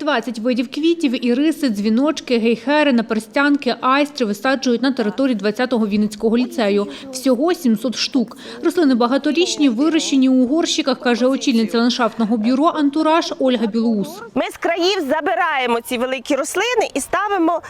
20 видів квітів, іриси, дзвіночки, гейхери, наперстянки, айстри висаджують на території 20-го Вінницького ліцею. Всього 700 штук. Рослини багаторічні, вирощені у горщиках, каже очільниця ландшафтного бюро «Антураж» Ольга Білоус. Ми з країв забираємо ці великі рослини і ставимо,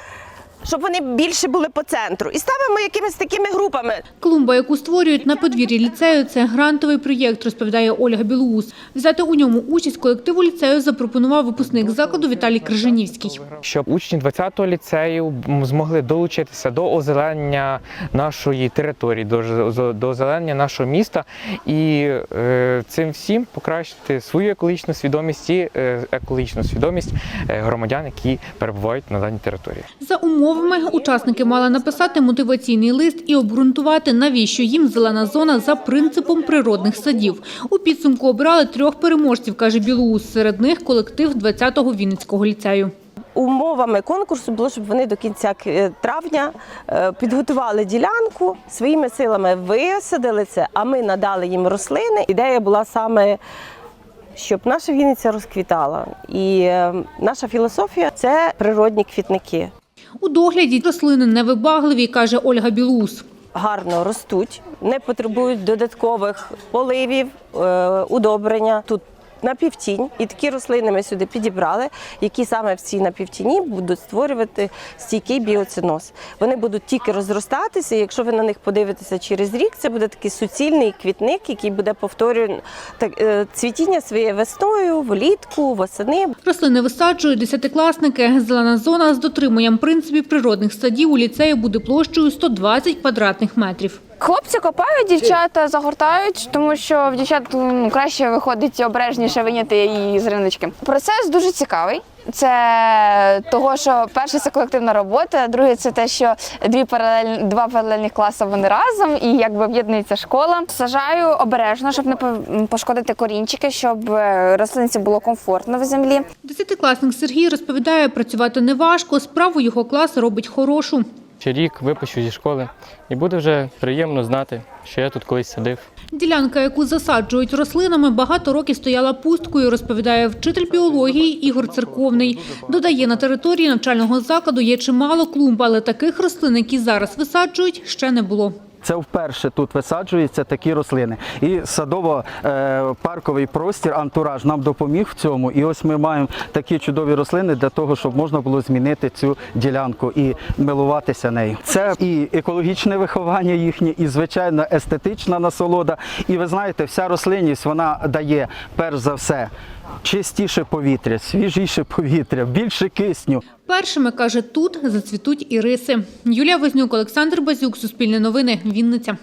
щоб вони більше були по центру. І ставимо якимись такими групами. Клумба, яку створюють на подвір'ї ліцею, це грантовий проєкт, розповідає Ольга Білоус. Взяти у ньому участь колективу ліцею запропонував випускник закладу Віталій Крижанівський. щоб учні 20-го ліцею змогли долучитися до озеленення нашої території, до, озеленення нашого міста і е, цим всім покращити свою екологічну свідомість і е, екологічну свідомість е, громадян, які перебувають на даній території. За умовами учасники мали написати мотиваційний лист і обґрунтувати, навіщо їм зелена зона за принципом природних садів. У підсумку обирали трьох переможців, каже Білоус. Серед них колектив 20-го Вінницького ліцею. Умовами конкурсу було, щоб вони до кінця е, травня е, підготували ділянку, своїми силами висадили це, а ми надали їм рослини. Ідея була саме, щоб наша Вінниця розквітала. І е, наша філософія це природні квітники. У догляді рослини невибагливі, каже Ольга Білус. гарно ростуть, не потребують додаткових поливів, е, удобрення. Тут напівтінь, і такі рослини ми сюди підібрали, які саме в цій напівтіні будуть створювати стійкий біоциноз. Вони будуть тільки розростатися. Якщо ви на них подивитеся через рік, це буде такий суцільний квітник, який буде повторювати е, цвітіння своє весною, влітку, восени. Рослини висаджують десятикласники. Зелена зона з дотриманням принципів природних садів у ліцеї буде площею 120 квадратних метрів. Хлопці копають, дівчата загортають, тому що в дівчат ну, краще виходить обережніше виняти її з риночки. Процес дуже цікавий. Це того, що перше це колективна робота, друге це те, що дві паралель, два паралельних класи вони разом і якби об'єднується школа. Сажаю обережно, щоб не по- пошкодити корінчики, щоб е, рослинці було комфортно в землі. Десятикласник Сергій розповідає, працювати неважко, справу його клас робить хорошу. Ще рік випущу зі школи, і буде вже приємно знати, що я тут колись садив. Ділянка, яку засаджують рослинами, багато років стояла пусткою, розповідає вчитель біології Ігор Церковний. Додає, на території навчального закладу є чимало клумб, але таких рослин, які зараз висаджують, ще не було. Це вперше тут висаджуються такі рослини. І садово-парковий простір, антураж нам допоміг в цьому. І ось ми маємо такі чудові рослини для того, щоб можна було змінити цю ділянку і милуватися нею. Це і екологічне виховання їхнє, і звичайно естетична насолода. І ви знаєте, вся рослинність вона дає перш за все чистіше повітря, свіжіше повітря, більше кисню. Першими, каже, тут зацвітуть іриси. Юлія Вознюк, Олександр Базюк, Суспільне новини, Вінниця.